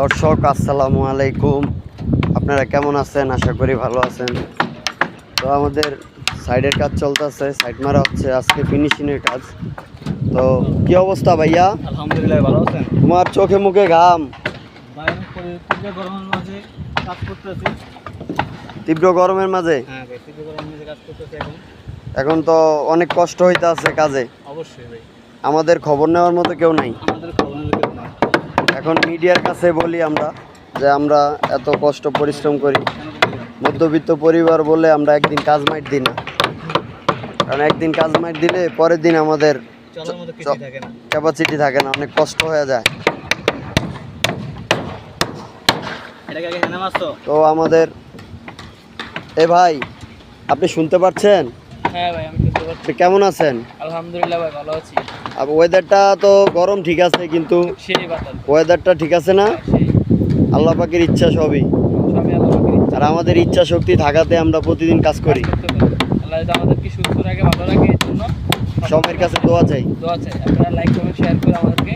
দর্শক আসসালামু আলাইকুম। আপনারা কেমন আছেন? আশা করি ভালো আছেন। তো আমাদের সাইডের কাজ চলতেছে সাইড মারা হচ্ছে আজকে ফিনিশিংয়ের কাজ। তো কি অবস্থা ভাইয়া? আলহামদুলিল্লাহ ভালো আছেন? তোমার চোখে মুখে ঘাম। তীব্র গরমের মাঝে হ্যাঁ এখন। তো অনেক কষ্ট হইতে আছে কাজে। অবশ্যই আমাদের খবর নেওয়ার মতো কেউ নাই। আমাদের এখন মিডিয়ার কাছে বলি আমরা যে আমরা এত কষ্ট পরিশ্রম করি? মধ্যবিত্ত পরিবার বলে আমরা একদিন কাজ মাইট দিই না। কারণ একদিন কাজ মাইট দিলে পরের দিন আমাদের ক্যাপাসিটি থাকে না। অনেক কষ্ট হয়ে যায়। তো আমাদের এ ভাই আপনি শুনতে পাচ্ছেন হ্যাঁ ভাই আমি শুনতে পাচ্ছি আপনি কেমন আছেন? আলহামদুলিল্লাহ ভাই ভালো আছি। আর ওয়েদারটা তো গরম ঠিক আছে কিন্তু ওয়েদারটা ঠিক আছে না? আল্লাহ পাকের ইচ্ছা সবই। আর আমাদের ইচ্ছা শক্তি থাকাতে আমরা প্রতিদিন কাজ করি। সবের কাছে দোয়া চাই। দোয়া চাই। আপনারা লাইক কমেন্ট শেয়ার করে আমাদেরকে